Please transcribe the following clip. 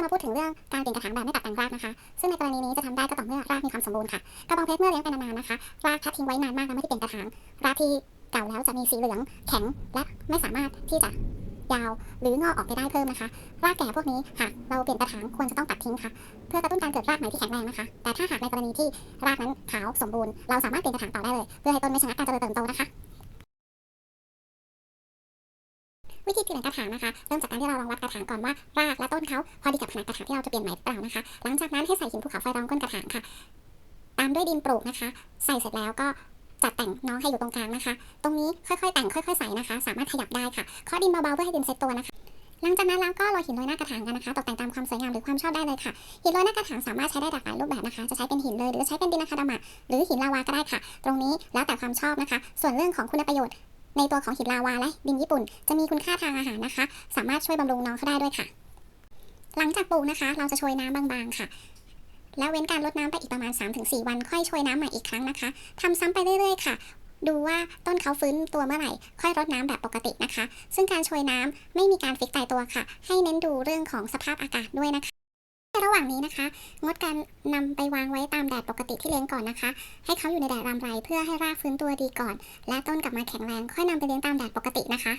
จะมาพูดถึงเรื่องการเปลี่ยนกระถางแบบไม่ตัดแต่งรากนะคะ ซึ่งในกรณีนี้จะทำได้ก็ต่อเมื่อรากมีความสมบูรณ์ค่ะ กระบองเพชรเมื่อเลี้ยงไปนานๆนะคะ รากถ้าทิ้งไว้นานมากแล้วไม่ได้เปลี่ยนกระถาง รากที่เก่าแล้วจะมีสีเหลืองแข็งและไม่สามารถที่จะยาวหรืองอกออกไปได้เพิ่มนะคะ รากแก่พวกนี้หากเราเปลี่ยนกระถางควรจะต้องตัดทิ้งค่ะ เพื่อกระตุ้นการเกิดรากใหม่ที่แข็งแรงนะคะ แต่ถ้าหากในกรณีที่รากนั้นขาวสมบูรณ์ เราสามารถเปลี่ยนกระถางต่อได้เลย เพื่อให้ต้นไม่ชะงักการเจริญเติบโตนะคะ วิธีเปลี่ยนกระถางนะคะ เริ่มจากการที่เราลองวัดกระถางก่อนว่ารากและต้นเขาพอดีกับขนาดกระถางที่เราจะเปลี่ยนใหม่หรือเปล่านะคะ หลังจากนั้นให้ใส่หินภูเขาไฟรองก้นกระถางค่ะ ตามด้วยดินปลูกนะคะ ใส่เสร็จแล้วก็จัดแต่งน้องให้อยู่ตรงกลางนะคะ ตรงนี้ค่อยๆ แต่งค่อย ๆ ใส่นะคะ สามารถขยับได้ค่ะเคาะดินเบาๆเพื่อให้ดินเซ็ตตัวนะคะหลังจากนั้นเราก็โรยหินโรยหน้ากระถางกันนะคะตกแต่งตามความสวยงามหรือความชอบได้เลยค่ะหินโรยหน้ากระถางสามารถใช้ได้หลากหลายรูปแบบนะคะ จะใช้เป็นหินเลยหรือใช้เป็นดินอะคาดามะหรือหินลาวาก็ได้ค่ะ ตรงนี้แล้วแต่ความชอบนะคะ ส่วนเรื่องของคุณประโยชน์ ในตัวของหินลาวาและดินญี่ปุ่น จะมีคุณค่าทางอาหารนะคะ สามารถช่วยบำรุงน้องเขาได้ด้วยค่ะ หลังจากปลูกนะคะ เราจะโชยน้ำบางๆค่ะ แล้วเว้นการรดน้ำไปอีกประมาณ 3-4 วัน ค่อยโชยน้ำใหม่อีกครั้งนะคะทำซ้ำไปเรื่อยๆค่ะดูว่าต้นเขาฟื้นตัวเมื่อไหร่ ค่อยรดน้ำแบบปกตินะคะ ซึ่งการโชยน้ำไม่มีการฟิกตายตัวค่ะ ให้เน้นดูเรื่องของสภาพอากาศด้วยนะคะ ระหว่างนี้นะคะ งดการนำไปวางไว้ตามแดดปกติที่เลี้ยงก่อนนะคะ ให้เขาอยู่ในแดดรำไรเพื่อให้รากฟื้นตัวดีก่อน และต้นกลับมาแข็งแรงค่อยนำไปเลี้ยงตามแดดปกตินะคะ